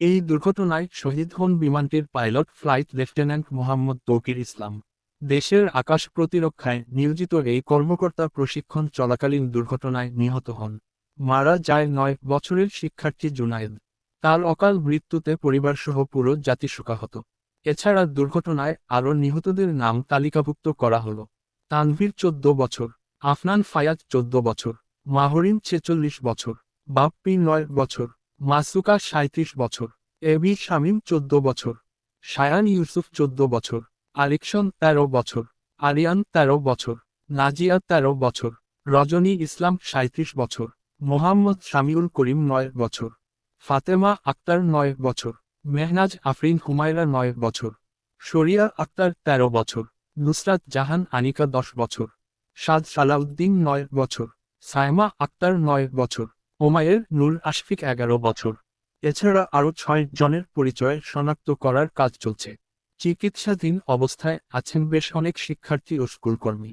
এই দুর্ঘটনায় শহীদ হন বিমানটির pilot flight lieutenant Mohammad Tauqir Islam. দেশের আকাশ প্রতিরক্ষায় নিয়োজিত এই কর্মকর্তা প্রশিক্ষণ চলাকালীন দুর্ঘটনায় নিহত হন। মারা যায় নয় বছরের শিক্ষার্থী জুনায়েদ। তার অকাল মৃত্যুতে পরিবারসহ পুরো জাতি শোকাহত। এছাড়া দুর্ঘটনায় আরও নিহতদের নাম তালিকাভুক্ত করা হল। তানভীর চোদ্দ বছর, আফনান ফায়াজ চোদ্দ বছর, মাহরিন ছেচল্লিশ বছর, বাপ্পি নয় বছর মাসুকা সাঁত্রিশ বছর। এবি শামীম চোদ্দ বছর। শায়ান ইউসুফ চোদ্দ বছর। আলিকশন তেরো বছর। আরিয়ান তেরো বছর। নাজিয়া তেরো বছর। রজনী ইসলাম সাঁত্রিশ বছর। মোহাম্মদ শামিউল করিম নয় বছর। ফাতেমা আক্তার নয় বছর। মেহনাজ আফরিন হুমায়রা নয় বছর। শরিয়া আক্তার তেরো বছর। নুসরাত জাহান আনিকা দশ বছর। সাদ সালাউদ্দিন নয় বছর। সাইমা আক্তার নয় বছর। ওমায়ের নূর আশফিক এগারো বছর। এছাড়া আরও ছয় জনের পরিচয় শনাক্ত করার কাজ চলছে। চিকিৎসাধীন অবস্থায় আছেন বেশ অনেক শিক্ষার্থী ও স্কুলকর্মী।